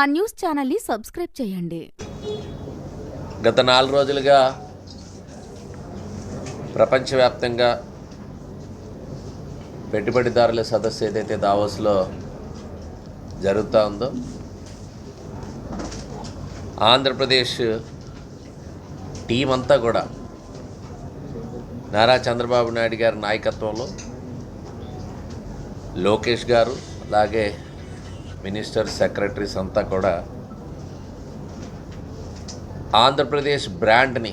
మా న్యూస్ ఛానల్ని సబ్స్క్రైబ్ చేయండి. గత నాలుగు రోజులుగా ప్రపంచవ్యాప్తంగా పెట్టుబడిదారుల సదస్సు ఏదైతే దావోస్లో జరుగుతూ ఉందో ఆంధ్రప్రదేశ్ టీం అంతా కూడా నారా చంద్రబాబు నాయుడు గారి నాయకత్వంలో లోకేష్ గారు అలాగే మినిస్టర్ సెక్రటరీస్ అంతా కూడా ఆంధ్రప్రదేశ్ బ్రాండ్ని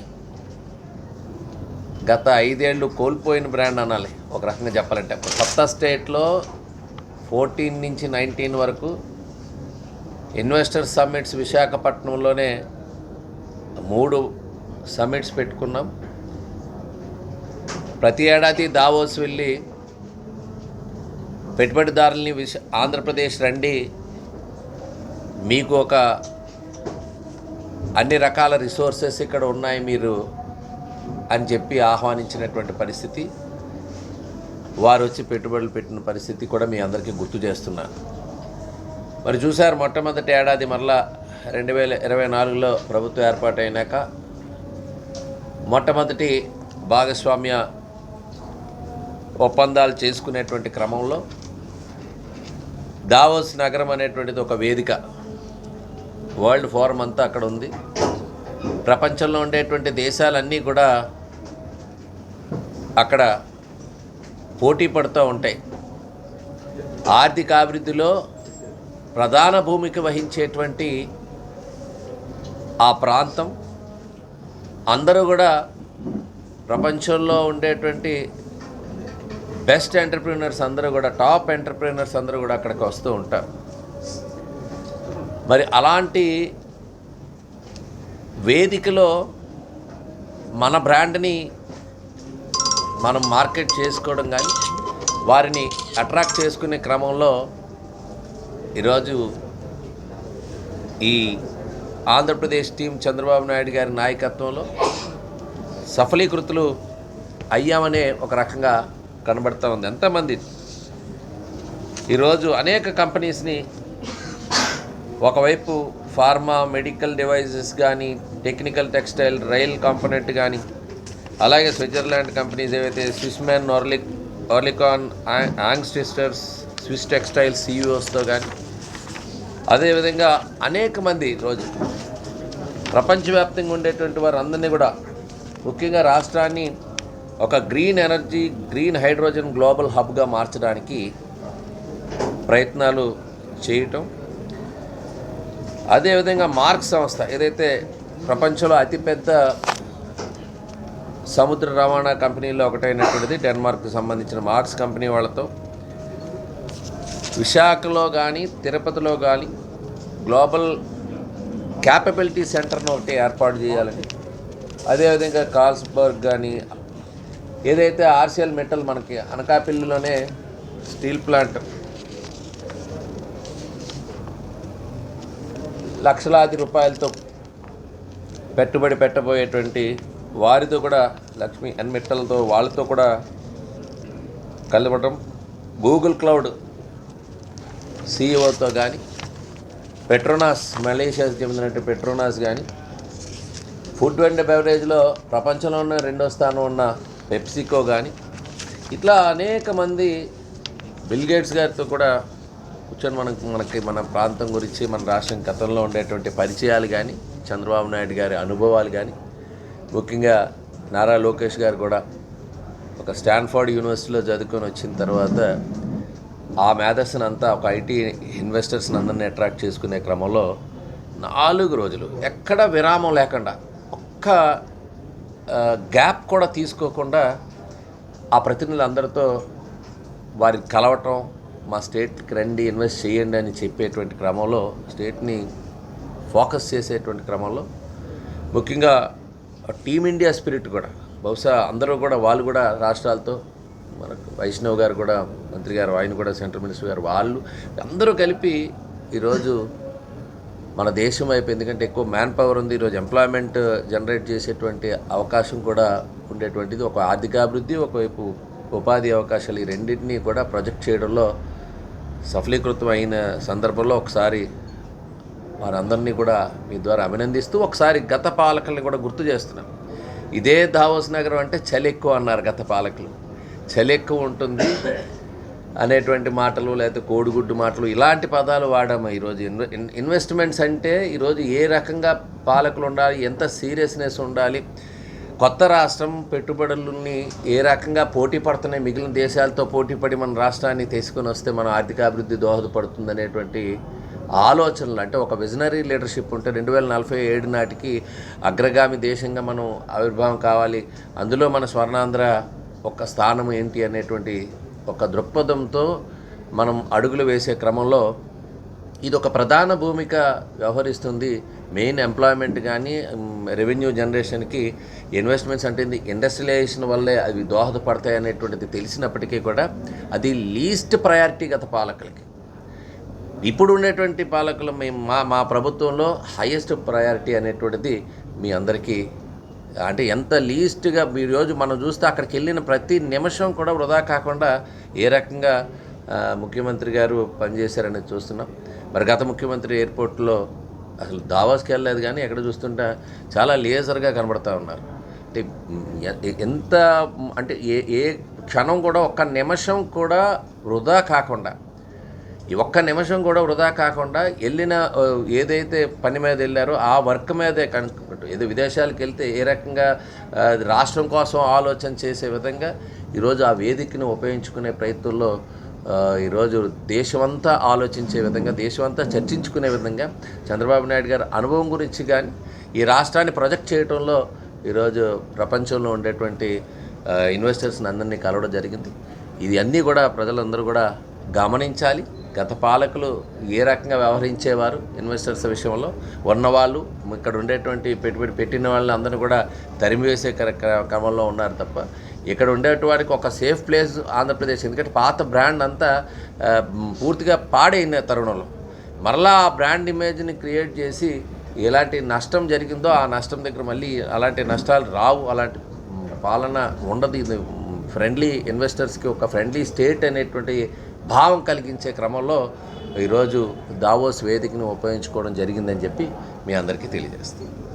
గత ఐదేళ్ళు కోల్పోయిన బ్రాండ్ అనాలి. ఒక రకంగా చెప్పాలంటే కొత్త స్టేట్లో ఫోర్టీన్ నుంచి నైన్టీన్ వరకు ఇన్వెస్టర్ సమ్మిట్స్ విశాఖపట్నంలోనే మూడు సమ్మిట్స్ పెట్టుకున్నాం. ప్రతి ఏడాది దావోస్ వెళ్ళి పెట్టుబడిదారుల్ని విశ ఆంధ్రప్రదేశ్ రండి. మీకు ఒక అన్ని రకాల రిసోర్సెస్ ఇక్కడ ఉన్నాయి మీరు అని చెప్పి ఆహ్వానించినటువంటి పరిస్థితి. వారు వచ్చి పెట్టుబడులు పెట్టిన పరిస్థితి కూడా మీ అందరికీ గుర్తు చేస్తున్నాను మరి చూశారు మొట్టమొదటి ఏడాది మరలా రెండు వేల ఇరవై నాలుగులో ప్రభుత్వం ఏర్పాటైనాక మొట్టమొదటి భాగస్వామ్య ఒప్పందాలు చేసుకునేటువంటి క్రమంలో దావోస్ నగరం అనేటువంటిది ఒక వేదిక. వరల్డ్ ఫోరం అంతా అక్కడ ఉంది. ప్రపంచంలో ఉండేటువంటి దేశాలన్నీ కూడా అక్కడ పోటీ పడుతూ ఉంటాయి. ఆర్థిక అభివృద్ధిలో ప్రధాన భూమిక వహించేటువంటి ఆ ప్రాంతం. అందరూ కూడా ప్రపంచంలో ఉండేటువంటి బెస్ట్ ఎంటర్ప్రీనర్స్ అందరూ కూడా టాప్ ఎంటర్ప్రీనర్స్ అందరూ కూడా అక్కడికి వస్తూ ఉంటారు. మరి అలాంటి వేదికలో మన బ్రాండ్ని మనం మార్కెట్ చేసుకోవడం కానీ వారిని అట్రాక్ట్ చేసుకునే క్రమంలో ఈరోజు ఈ ఆంధ్రప్రదేశ్ టీం చంద్రబాబు నాయుడు గారి నాయకత్వంలో సఫలీకృతులు అయ్యామనే ఒక రకంగా కనబడుతూ ఉంది. ఎంతమంది? ఈరోజు అనేక కంపెనీస్ని ఒకవైపు ఫార్మా మెడికల్ డివైజెస్ కానీ టెక్నికల్ టెక్స్టైల్ రైల్ కాంపోనెంట్ కానీ అలాగే స్విట్జర్లాండ్ కంపెనీస్ ఏవైతే స్విస్మెన్ ఓర్లిక్ ఆర్లికాన్ యాంగ్ సిస్టర్స్ స్విస్ టెక్స్టైల్స్ సీఈఓస్తో కానీ అదేవిధంగా అనేక మంది రోజు ప్రపంచవ్యాప్తంగా ఉండేటువంటి వారు అందరినీ కూడా ముఖ్యంగా రాష్ట్రాన్ని ఒక green energy green hydrogen global హబ్గా మార్చడానికి ప్రయత్నాలు చేయటం. అదేవిధంగా మార్క్ సంస్థ ఏదైతే ప్రపంచంలో అతిపెద్ద సముద్ర రవాణా కంపెనీలో ఒకటైనటువంటిది డెన్మార్క్కి సంబంధించిన మార్క్స్ కంపెనీ వాళ్ళతో. విశాఖలో కానీ తిరుపతిలో కానీ గ్లోబల్ క్యాపబిలిటీ సెంటర్ను ఒకటి ఏర్పాటు చేయాలని అదేవిధంగా కాల్స్బర్గ్ కానీ ఏదైతే ఆర్సిఎల్ మెటల్ మనకి అనకాపల్లిలోనే స్టీల్ ప్లాంట్ లక్షలాది రూపాయలతో పెట్టుబడి పెట్టబోయేటువంటి వారితో కూడా లక్ష్మీ అన్మిట్టలతో వాళ్ళతో కూడా కలవటం గూగుల్ క్లౌడ్ సీఈఓతో కానీ పెట్రోనాస్ మలేషియాకి చెందినట్టు పెట్రోనాస్ కానీ ఫుడ్ అండ్ బెవరేజ్లో ప్రపంచంలో ఉన్న రెండో స్థానం ఉన్న పెప్సికో కానీ ఇట్లా అనేక మంది బిల్గేట్స్ గారితో కూడా కూర్చొని మనకు మనకి మన ప్రాంతం గురించి మన రాష్ట్రం గతంలో ఉండేటువంటి పరిచయాలు కానీ చంద్రబాబు నాయుడు గారి అనుభవాలు కానీ ముఖ్యంగా నారా లోకేష్ గారు కూడా ఒక స్టాన్ఫోర్డ్ యూనివర్సిటీలో చదువుకొని వచ్చిన తర్వాత ఆ మేధస్సును అంతా ఒక ఐటీ ఇన్వెస్టర్స్ని అందరినీ అట్రాక్ట్ చేసుకునే క్రమంలో నాలుగు రోజులు ఎక్కడ విరామం లేకుండా ఒక్క గ్యాప్ కూడా తీసుకోకుండా ఆ ప్రతినిధులందరితో వారికి కలవటం మా స్టేట్కి రండి ఇన్వెస్ట్ చేయండి అని చెప్పేటువంటి క్రమంలో స్టేట్ని ఫోకస్ చేసేటువంటి క్రమంలో ముఖ్యంగా టీమిండియా స్పిరిట్ కూడా బహుశా అందరూ కూడా వాళ్ళు కూడా రాష్ట్రాలతో మనకు వైష్ణవ్ గారు కూడా మంత్రి గారు ఆయన కూడా సెంట్రల్ మినిస్టర్ గారు వాళ్ళు అందరూ కలిపి ఈరోజు మన దేశం వైపు ఎందుకంటే ఎక్కువ మ్యాన్ పవర్ ఉంది ఈరోజు ఎంప్లాయ్మెంట్ జనరేట్ చేసేటువంటి అవకాశం కూడా ఉండేటువంటిది. ఒక ఆర్థికాభివృద్ధి ఒకవైపు ఉపాధి అవకాశాలు ఈ రెండింటినీ కూడా ప్రొజెక్ట్ చేయడంలో సఫలీకృతం అయిన సందర్భంలో ఒకసారి వారందరినీ కూడా మీ ద్వారా అభినందిస్తూ ఒకసారి గత పాలకుల్ని కూడా గుర్తు చేస్తున్నాం. ఇదే దావోస్ నగరం అంటే చలి ఎక్కువ అన్నారు గత పాలకులు. చలి ఎక్కువ ఉంటుంది అనేటువంటి మాటలు లేకపోతే కోడిగుడ్డు మాటలు ఇలాంటి పదాలు వాడాము ఈరోజు. ఇన్- ఇన్వెస్ట్మెంట్స్ అంటే ఈరోజు ఏ రకంగా పాలకులు ఉండాలి ఎంత సీరియస్నెస్ ఉండాలి కొత్త రాష్ట్రం పెట్టుబడులని ఏ రకంగా పోటీ పడుతున్నాయి మిగిలిన దేశాలతో పోటీ పడి మన రాష్ట్రాన్ని తీసుకొని వస్తే మన ఆర్థిక అభివృద్ధి దోహదపడుతుంది అనేటువంటి ఆలోచనలు. అంటే ఒక విజనరీ లీడర్షిప్ ఉంటే రెండు వేల నలభై ఏడు నాటికి అగ్రగామి దేశంగా మనం ఆవిర్భావం కావాలి. అందులో మన స్వర్ణాంధ్ర ఒక స్థానం ఏంటి అనేటువంటి ఒక దృక్పథంతో మనం అడుగులు వేసే క్రమంలో ఇది ఒక ప్రధాన భూమిక వ్యవహరిస్తుంది. మెయిన్ ఎంప్లాయ్మెంట్ కానీ రెవెన్యూ జనరేషన్కి ఇన్వెస్ట్మెంట్స్ అంటే ఇండస్ట్రియలైజేషన్ వల్లే అవి దోహదపడతాయి అనేటువంటిది తెలిసినప్పటికీ కూడా అది లీస్ట్ ప్రయారిటీ గత పాలకులకి. ఇప్పుడు ఉండేటువంటి పాలకులు మేము మా మా ప్రభుత్వంలో హైయెస్ట్ ప్రయారిటీ అనేటువంటిది మీ అందరికీ అంటే ఎంత లీస్ట్గా ఈరోజు రోజు మనం చూస్తే అక్కడికి వెళ్ళిన ప్రతి నిమిషం కూడా వృధా కాకుండా ఏ రకంగా ముఖ్యమంత్రి గారు పనిచేశారనేది చూస్తున్నాం. మరి గత ముఖ్యమంత్రి ఎయిర్పోర్ట్లో అసలు దావాస్కి వెళ్ళలేదు కానీ ఎక్కడ చూస్తుంటే చాలా లేజర్గా కనబడతా ఉన్నారు. అంటే ఎంత అంటే ఏ ఏ క్షణం కూడా ఒక్క నిమిషం కూడా వృధా కాకుండా ఈ ఒక్క నిమిషం కూడా వృధా కాకుండా వెళ్ళిన ఏదైతే పని మీద వెళ్ళారో ఆ వర్క్ మీదే కనుక్కుంటూ ఏదో విదేశాలకు వెళ్తే ఏ రకంగా రాష్ట్రం కోసం ఆలోచన చేసే విధంగా ఈరోజు ఆ వేదికను ఉపయోగించుకునే ప్రయత్నంలో ఈరోజు దేశమంతా ఆలోచించే విధంగా దేశమంతా చర్చించుకునే విధంగా చంద్రబాబు నాయుడు గారి అనుభవం గురించి కానీ ఈ రాష్ట్రాన్ని ప్రొజెక్ట్ చేయడంలో ఈరోజు ప్రపంచంలో ఉండేటువంటి ఇన్వెస్టర్స్ని అందరినీ కలవడం జరిగింది. ఇది అన్నీ కూడా ప్రజలందరూ కూడా గమనించాలి. గత పాలకులు ఏ రకంగా వ్యవహరించేవారు ఇన్వెస్టర్స్ విషయంలో? ఉన్నవాళ్ళు ఇక్కడ ఉండేటువంటి పెట్టుబడి పెట్టిన వాళ్ళని అందరూ కూడా తరిమివేసే క్రమంలో ఉన్నారు తప్ప ఇక్కడ ఉండేటువంటి ఒక సేఫ్ ప్లేస్ ఆంధ్రప్రదేశ్. ఎందుకంటే పాత బ్రాండ్ అంతా పూర్తిగా పాడైన తరుణంలో. మరలా ఆ బ్రాండ్ ఇమేజ్ని క్రియేట్ చేసి ఎలాంటి నష్టం జరిగిందో ఆ నష్టం దగ్గర మళ్ళీ అలాంటి నష్టాలు రావు. అలాంటి పాలన ఉండదు. ఇది ఫ్రెండ్లీ ఇన్వెస్టర్స్కి ఒక ఫ్రెండ్లీ స్టేట్ అనేటువంటి భావం కలిగించే క్రమంలో ఈరోజు దావోస్ వేదికను ఉపయోగించుకోవడం జరిగిందని చెప్పి మీ అందరికీ తెలియజేస్తాను